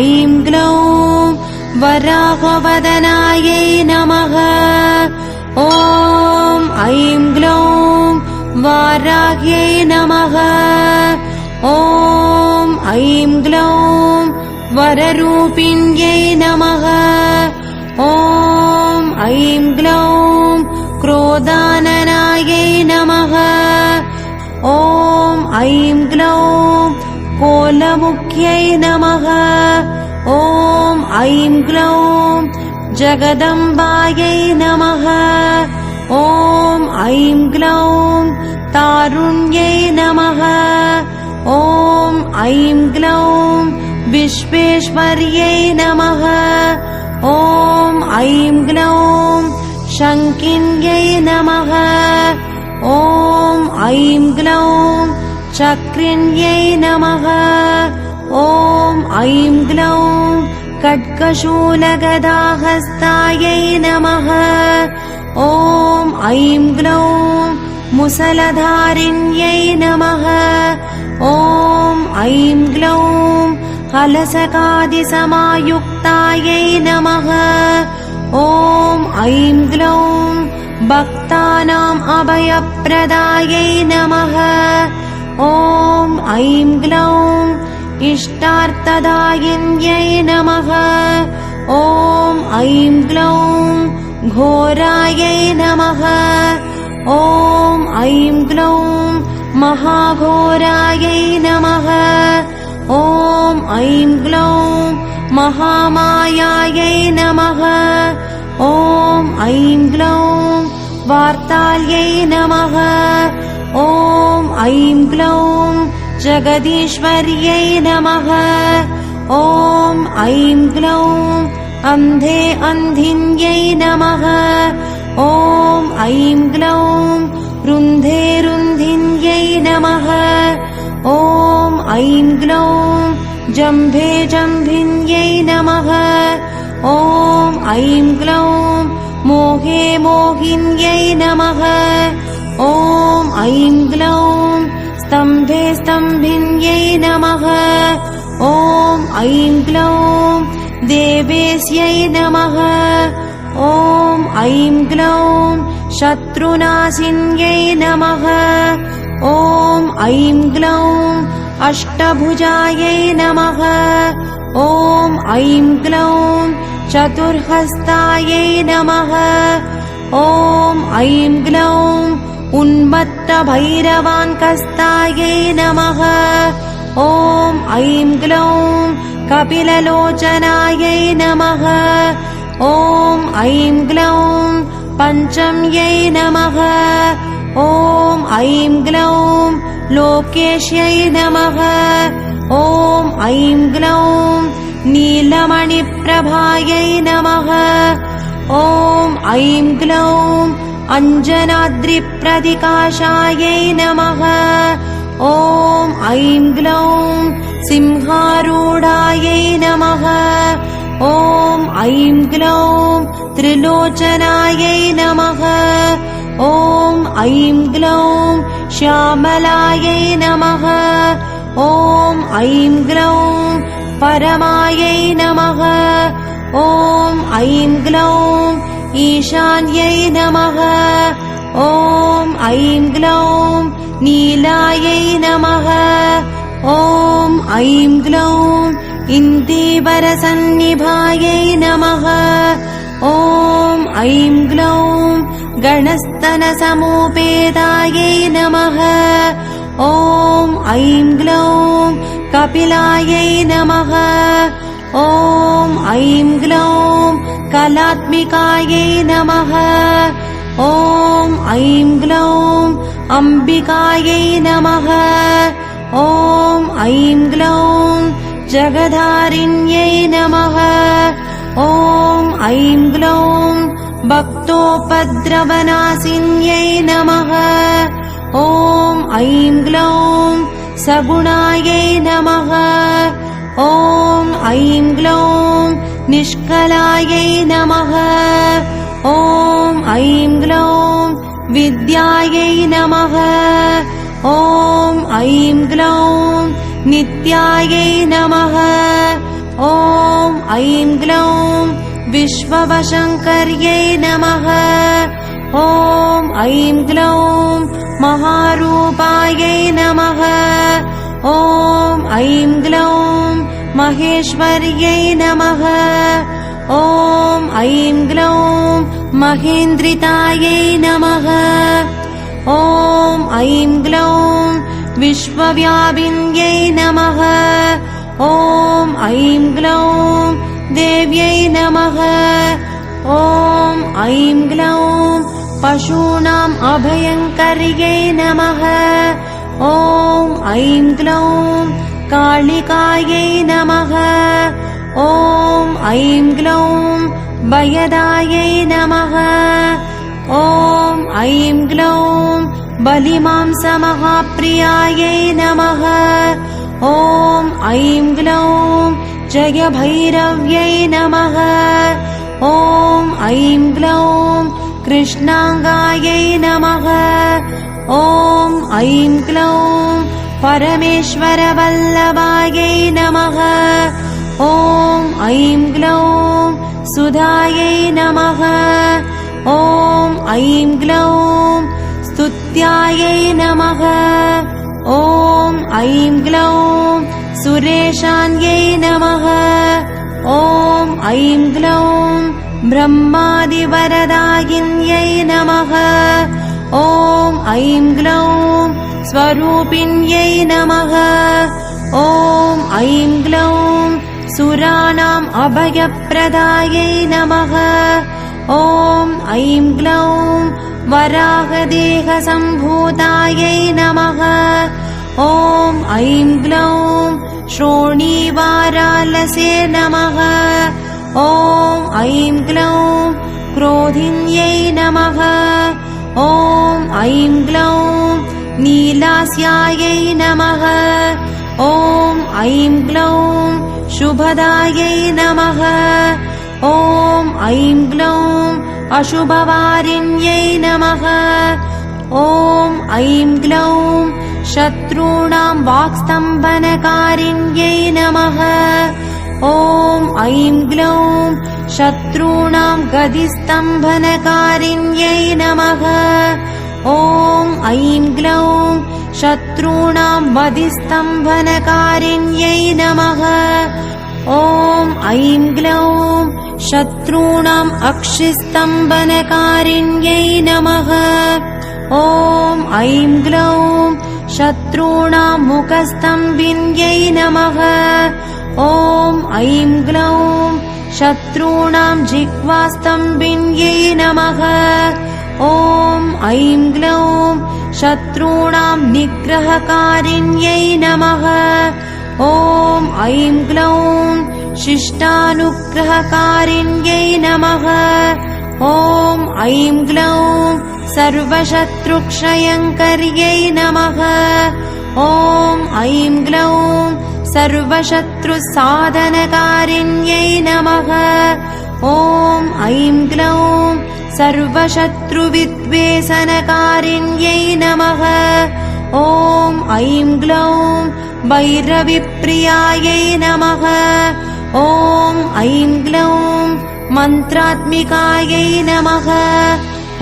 ऐं ग्लौं वराहवदनायै नमः ॐ ऐं ग्लौं वाराह्यै नमः ॐ ऐं ग्लौं वररूपिण्यै नमः ॐ ऐं ग्लौं कोलमुख्यै नमः। ॐ ऐं ग्लौं जगदम्बायै नमः। ॐ ऐं ग्लौं तारुण्यै नमः। ॐ ऐं ग्लौं विश्वेश्वर्यै नमः। ॐ ऐं ग्लौं शङ्किन्यै नमः। ॐ ऐं ग्लौं चक्रिण्यै नमः ॐ ऐं ग्लौं खड्गशूलगदाहस्तायै नमः। ॐ ऐं ग्लौं मुसलधारिण्यै नमः। ॐ ऐं ग्लौं हलसकादिसमायुक्तायै नमः। ॐ ऐं ग्लौं भक्तानाम् अभयप्रदायै नमः। ॐ ऐं ग्लौं इष्टार्थदायिन्यै नमः ॐ ऐं ग्लौं घोरायै नमः ॐ ऐं ग्लौं महाघोरायै नमः ॐ ऐं ग्लौं महामायायै नमः ॐ ऐं ग्लौं वार्ताल्यै नमः ॐ ऐं ग्लौं जगदीश्वर्यै नमः। ॐ ऐं ग्लौं अन्धे अन्धिन्यै नमः। ॐ ऐं ग्लौं रुन्धे रुन्धिन्यै नमः। ॐ ऐं ग्लौं जम्भे जम्भिन्यै नमः। ॐ ऐं ग्लौं मोहे मोहिन्यै नमः। ॐ ऐं ग्लौं स्तम्भे स्तम्भिन्यै नमः। ॐ ऐं ग्लौं देवेस्यै नमः। ॐ ऐं ग्लौं शत्रुनाशिन्यै नमः। ॐ ऐं ग्लौं अष्टभुजायै नमः। ॐ ऐं ग्लौं चतुर्हस्तायै नमः। ॐ ऐं ग्लौं उन्मत्तभैरवाङ्कस्तायै नमः। ॐ ऐं ग्लौं कपिललोचनायै नमः। ॐ ऐं ग्लौं पञ्चम्यै नमः। ॐ ऐं ग्लौं लोकेश्यै नमः। ॐ ऐं ग्लौं नीलमणिप्रभायै नमः। ॐ ऐं ग्लौं अञ्जनाद्रिप्रतिकाशायै नमः। ॐ ऐं ग्लौं सिंहारूढायै नमः। ॐ ऐं ग्लौं त्रिलोचनायै नमः। ॐ ऐं ग्लौं श्यामलायै नमः। ॐ ऐं ग्लौं परमायै नमः। ॐ ऐं ग्लौं ईशान्यै नमः। ॐ ऐं ग्लौं नीलायै नमः। ॐ ऐं ग्लौं इन्दीवरसन्निभायै नमः। ॐ ऐं ग्लौं गणस्तनसमुपेदायै नमः। ॐ ऐं ग्लौं कपिलायै नमः। ॐ ऐं ग्लौं कलात्मिकायै नमः। ॐ ऐं ग्लौं अम्बिकायै नमः। ॐ ऐं ग्लौं जगधारिण्यै नमः। ॐ ऐं ग्लौं भक्तोपद्रवनाशिन्यै नमः। ॐ ऐं ग्लौं सगुणायै नमः। ॐ ऐं ग्लौं निष्कलायै नमः। ॐ ऐं ग्लौं विद्यायै नमः। ॐ ऐं ग्लौं नित्यायै नमः। ॐ ऐं ग्लौं विश्ववशङ्कर्यै नमः। ॐ ऐं ग्लौं महारूपायै नमः। ॐ ऐं ग्लौं महेश्वर्यै नमः। ॐ ऐं ग्लौं महेन्द्रितायै नमः। ॐ ऐं ग्लौं विश्वव्यापिन्यै नमः। ॐ ऐं ग्लौं देव्यै नमः। ॐ ऐं ग्लौं पशूनाम् अभयङ्कर्यै नमः। ॐ ऐं ग्लौं कालिकायै नमः। ॐ ऐं ग्लौं वयदायै नमः। ॐ ऐं ग्लौं बलिमांसमहाप्रियायै नमः। ॐ ऐं ग्लौं जयभैरव्यै नमः। ॐ ऐं ग्लौं कृष्णाङ्गायै नमः। ॐ ऐं ग्लौं परमेश्वरवल्लभायै नमः। ॐ ऐं ग्लौं सुधायै नमः। ॐ ऐं ग्लौं स्तुत्यायै नमः। ॐ ऐं ग्लौं सुरेशान्यै नमः। ॐ ऐं ग्लौं ब्रह्मादिवरदायिन्यै नमः ॐ ऐं ग्लौं स्वरूपिण्यै नमः। ॐ ऐं ग्लौं सुराणाम् अभयप्रदायै नमः। ॐ ऐं ग्लौं वराहदेहसम्भूतायै नमः। ॐ ऐं ग्लौं श्रोणीवारालसे नमः। ॐ ऐं ग्लौं क्रोधिन्यै नमः ॐ ऐं ग्लौं नीलास्यायै नमः। ॐ ऐं ग्लौं शुभदायै नमः। ॐ ऐं ग्लौं अशुभवारिण्यै नमः। ॐ ऐं ग्लौं शत्रूणाम् वाक्स्तम्भनकारिण्यै नमः। ॐ ऐं ग्लौं शत्रूणाम् गदिस्तम्भनकारिण्यै नमः। ॐ ऐं ग्लौं शत्रूणाम् वधिस्तम्भनकारिण्यै नमः। ॐ ऐं ग्लौं शत्रूणाम् अक्षिस्तम्भनकारिण्यै नमः। ॐ ऐं ग्लौं शत्रूणाम् मुखस्तम्भिन्यै नमः ॐ ऐं ग्लौं शत्रूणाम् जिह्वास्तम्भिन्यै नमः। ॐ ऐं ग्लौं शत्रूणाम् निग्रहकारिण्यै नमः। ॐ ऐं ग्लौं शिष्टानुग्रहकारिण्यै नमः। ॐ ऐं ग्लौं सर्वशत्रुक्षयङ्कर्यै नमः। ॐ ऐं ग्लौं सर्वशत्रुसाधनकारिण्यै नमः ॐ ऐं ग्लौं सर्वशत्रुविद्वेषनकारिण्यै नमः ॐ ऐं ग्लौं भैरविप्रियायै नमः ॐ ऐं ग्लौं मन्त्रात्मिकायै नमः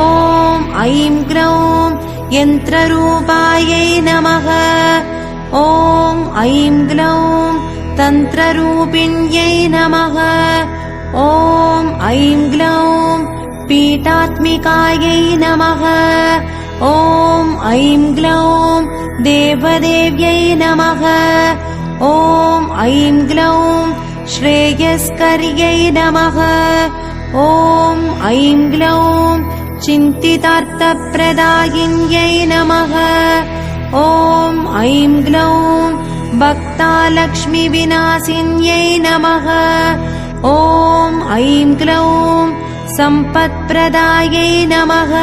ॐ ऐं ग्लौं यन्त्ररूपायै नमः ॐ ऐं ग्लौं तन्त्ररूपिण्यै नमः। ॐ ऐं ग्लौं पीठात्मिकायै नमः। ॐ ऐं ग्लौं देवदेव्यै नमः। ॐ ऐं ग्लौं श्रेयस्कर्यै नमः। ॐ ऐं ग्लौं चिन्तितार्थप्रदायिन्यै नमः ॐ ऐं ग्लौं भक्तालक्ष्मिविनाशिन्यै नमः। ॐ ऐं ग्लौं सम्पत्प्रदायै नमः।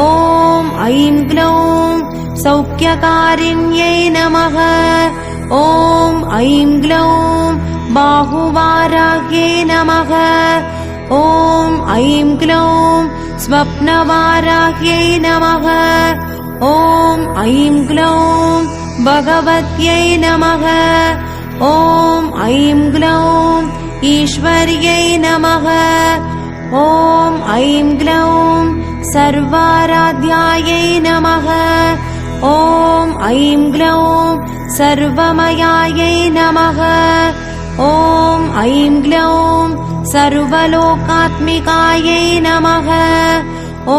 ॐ ऐं ग्लौं सौख्यकारिण्यै नमः। ॐ ऐं ग्लौं बाहुवाराह्यै नमः। ॐ ऐं ग्लौं स्वप्नवाराह्यै नमः ऐं ग्लौं भगवत्यै नमः। ॐ ऐं ग्लौं ईश्वर्यै नमः। ॐ ऐं ग्लौं सर्वाराध्यायै नमः। ॐ ऐं ग्लौं सर्वमयायै नमः। ॐ ऐं ग्लौं सर्वलोकात्मिकायै नमः। ॐ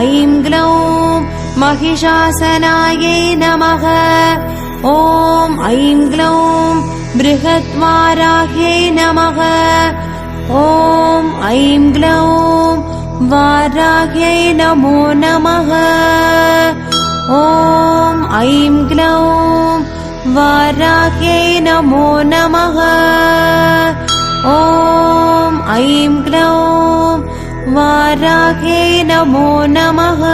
ऐं ग्लौं महिषासनायै नमः। ॐ ऐं ग्लौं बृहद्वाराह्यै नमः। ॐ ऐं ग्लौं वाराह्यै नमो नमः। ॐ ऐं ग्लौं वाराह्यै नमो नमः। ॐ ऐं ग्लौं वाराह्यै नमो नमः